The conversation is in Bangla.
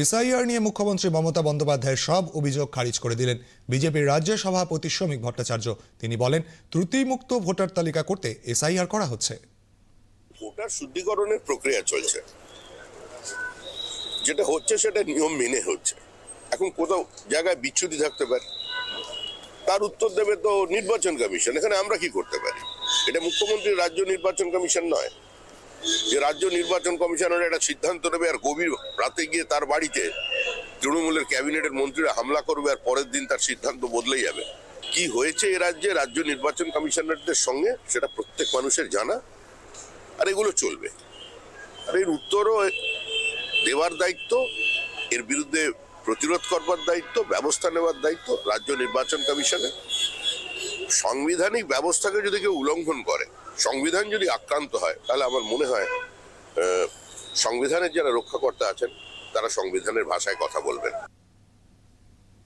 এসআইআর নিয়ে মুখ্যমন্ত্রী মমতা বন্দ্যোপাধ্যায়ের সব অভিযোগ খারিজ করে দিলেন। বিজেপির রাজ্য সভাপতি শ্রমিক ভট্টাচার্য। তিনি বলেন, ত্রুটিমুক্ত ভোটার তালিকা করতে এসআইআর করা হচ্ছে। ভোটার শুদ্ধিকরণের প্রক্রিয়া চলছে। যেটা হচ্ছে সেটা নিয়ম মেনে হচ্ছে। এখন কোথাও জায়গায় বিচ্ছুতি থাকতে পারে। তার উত্তর দেবে তো নির্বাচন কমিশন। এখানে আমরা কি করতে পারি? এটা মুখ্যমন্ত্রীর রাজ্য নির্বাচন কমিশন নয়। যে রাজ্য নির্বাচন কমিশনের একটা সিদ্ধান্ত নেবে আর গভীর রাতে গিয়ে তার বাড়িতে তৃণমূলের ক্যাবিনেটের মন্ত্রীরা হামলা করবে আর পরের দিন তার সিদ্ধান্ত বদলে যাবে। কি হয়েছে এ রাজ্যে? রাজ্য নির্বাচন কমিশনারদের সঙ্গে সেটা প্রত্যেক মানুষের জানা। আর এগুলো চলবে। আর এর উত্তরও দেওয়ার দায়িত্ব, এর বিরুদ্ধে প্রতিরোধ করবার দায়িত্ব, ব্যবস্থা নেওয়ার দায়িত্ব রাজ্য নির্বাচন কমিশনের। সাংবিধানিক ব্যবস্থাকে যদি কেউ উল্লঙ্ঘন করে, সংবিধান যদি আক্রান্ত হয়, তাহলে আমার মনে হয় সংবিধানের যারা রক্ষাকর্তা আছেন, তারা সংবিধানের ভাষায় কথা বলবেন।